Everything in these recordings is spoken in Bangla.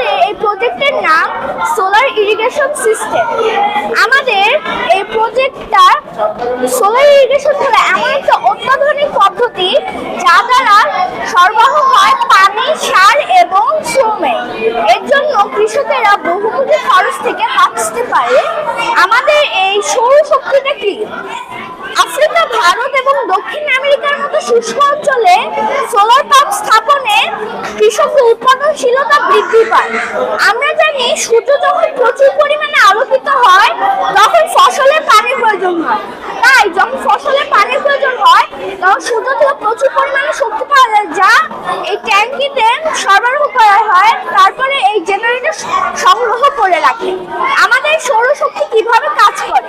আমাদের এই প্রজেক্টের নাম সোলার ইরিগেশন সিস্টেম আমাদের এই প্রজেক্টটা সোলার ইরিগেশন হলো এমন একটা অত্যাধুনিক পদ্ধতি যা দ্বারা সরবরাহ হয় পানি, সার এবং শ্রমে। এর জন্য কৃষকেরা বহুমুখী খরচ থেকে বাঁচতে পারে। আমাদের এই সৌরশক্তিটা কি? সোলার পাম্প স্থাপনে কৃষকের উৎপাদনশীলতা বৃদ্ধি পায়। আমরা জানি সূর্য যখন প্রচুর পরিমাণে আলোকিত হয়, তখন ফসলে পানির প্রয়োজন হয়। তাই যখন ফসলে পানির প্রয়োজন হয়, তখন সূর্য থেকে প্রচুর পরিমাণে শক্তি পাওয়া যায়, যা এই ট্যাঙ্কিতে সরবরাহ করা হয়। তারপরে এই জেনারেটর সংগ্রহ করে রাখে। আমাদের সৌরশক্তি কীভাবে কাজ করে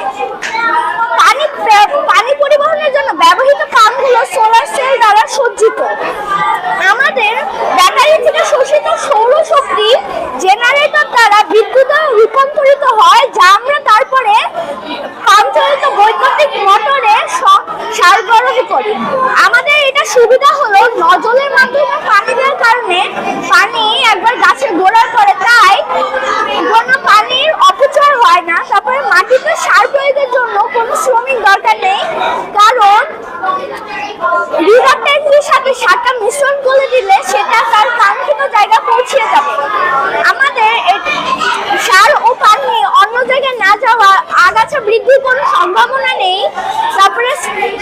পানি পে- পানি পরিবহনের জন্য ব্যবহৃত পাম্পগুলো সোলার সেল দ্বারা সজ্জিত আমাদের ব্যাটারি থেকে শোষিত সৌরশক্তি জেনারেটর দ্বারা বিদ্যুতে রূপান্তরিত হয়, যা আমরা তারপরে পাম্প চালিত বৈদ্যুতিক মোটরে সরবরাহ করি। আমাদের এটা সুবিধা হলো নজলের মাধ্যমে পানি দেওয়ার কারণে পানি একবার গাছের গোড়ার পরে তাই কোনো পানির অপচয় হয় না তারপরে মাটিতে সার প্রয়োগের জন্য কোনো শ্রমিক দরকার নেই কারণ রিভার ট্যাঙ্কির সাথে সারটা মিশ্রণ করে দিলে সেটা তার কাঙ্ক্ষিত জায়গা পৌঁছে যাবে আমাদের এ- সার ও পানি অন্য জায়গায় না যাওয়া আগাছা বৃদ্ধির কোনো সম্ভাবনা নেই। তারপরে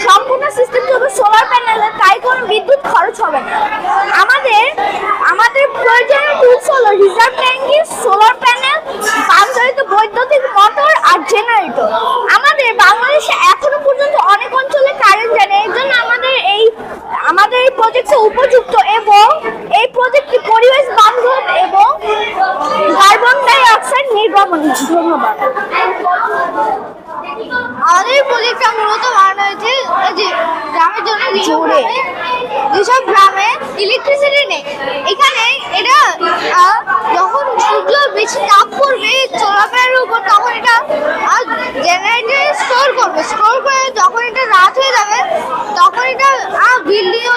সম্পূর্ণ সিস্টেম হবে সোলার প্যানেলে তাই কোনো বিদ্যুৎ খরচ হবে না। আমাদের আমাদের প্রয়োজনীয় টুলস হলো রিজার্ভ ট্যাঙ্কি সোলার প্যানেল পাম্পচালিত বৈদ্যুতিক মোটর আর জেনারেটর আমাদের বাংলাদেশে এখনও পর্যন্ত অনেক অঞ্চলে কারেন্ট জানে এর জন্য আমাদের এই আমাদের এই প্রজেক্ট উপযুক্ত এবং এই প্রজেক্টটি পরিবেশ বান্ধব এবং কার্বন ডাই অক্সাইড নির্গমন। ধন্যবাদ আমাদের এই প্রজেক্টটা মূলত বানানো হয়েছে এই যে গ্রামের জন্য যেসব জোরে। যেসব গ্রামে ইলেকট্রিসিটি নেই এখানে এটা যখন সূর্য বেশি তাপ পড়বে চলাফেরার উপর তখন এটা জেনারেটরে স্টোর করবে স্টোর করে যখন এটা রাত হয়ে যাবে তখন এটা বিল্ডিংও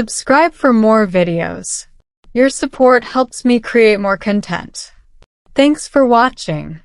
Subscribe for more videos. Your support helps me create more content. Thanks for watching.